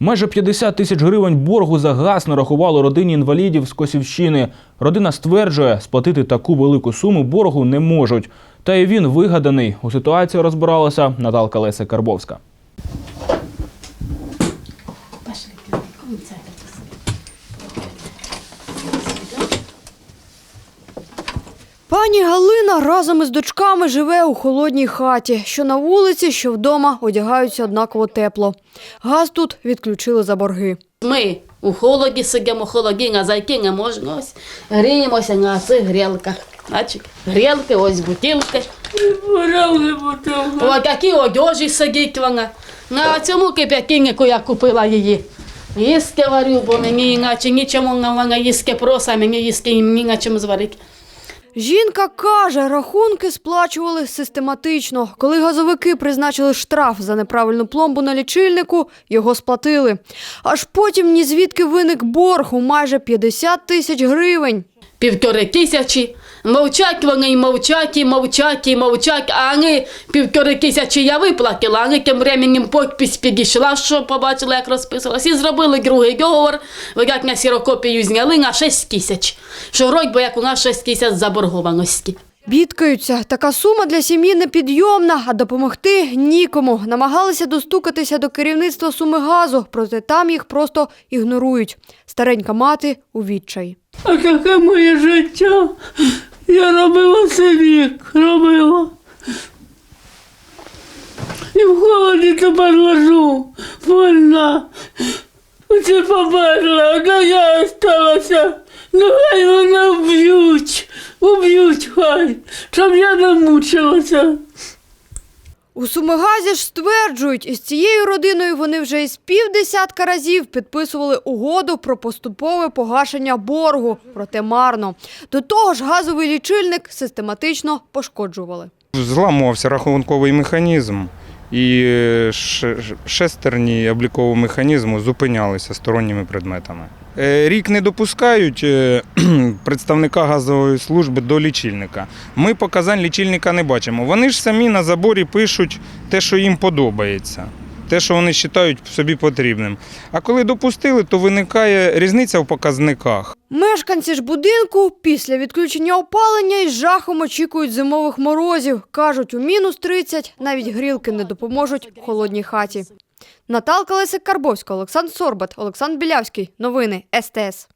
Майже 50 тисяч гривень боргу за газ нарахувало родині інвалідів з Косівщини. Родина стверджує, сплатити таку велику суму боргу не можуть. Та й він вигаданий. У ситуації розбиралася Наталка Леся Карбовська. Пані Галина разом із дочками живе у холодній хаті. Що на вулиці, що вдома одягаються однаково тепло. Газ тут відключили за борги. Ми у холоді сидимо, в холоді, а зайти не можна. Ось гріємося на цих грілках. Бачите, грілки, ось бутилки. Ось такі одежі сидить вона. На цьому кип'ятиннику я купила її. Їсти варю, бо мені іначе нічому вона їсти проса, мені їсти ні на чим зварити. Жінка каже, рахунки сплачували систематично. Коли газовики призначили штраф за неправильну пломбу на лічильнику, його сплатили. Аж потім ні звідки виник борг у майже 50 тисяч гривень. Півтори тисячі. Мовчать вони мовчать, і мовчать, і мовчать, а вони півтори тисячі я виплатила, а вони тим временем підпись підійшла, що побачила, як розписалась, і зробили другий договор, як на сірокопію зняли на 6 тисяч. Що вроді би, як у нас 6 тисяч заборгованості. Бідкаються, така сума для сім'ї непідйомна, а допомогти нікому. Намагалися достукатися до керівництва Сумигазу, проте там їх просто ігнорують. Старенька мати у відчаї. А яке моє життя? Я робила це вік, робила. І в холоді тепер лежу, вольна. Оце померла, а я осталася. Ну хай вона вб'ють, уб'ють хай, щоб я не мучилася. У Сумигазі ж стверджують, із цією родиною вони вже із півдесятка разів підписували угоду про поступове погашення боргу, проте марно. До того ж, газовий лічильник систематично пошкоджували. Зламувався рахунковий механізм, і е, шестерні облікового механізму зупинялися сторонніми предметами. Е, Рік не допускають е, представника газової служби до лічильника. Ми показань лічильника не бачимо. Вони ж самі на заборі пишуть те, що їм подобається, те, що вони вважають собі потрібним. А коли допустили, то виникає різниця в показниках. Мешканці ж будинку після відключення опалення із жахом очікують зимових морозів. Кажуть, у мінус 30 навіть грілки не допоможуть холодній хаті. Наталка Лесик Карбовська, Олександр Сорбат, Олександр Білявський. Новини СТС.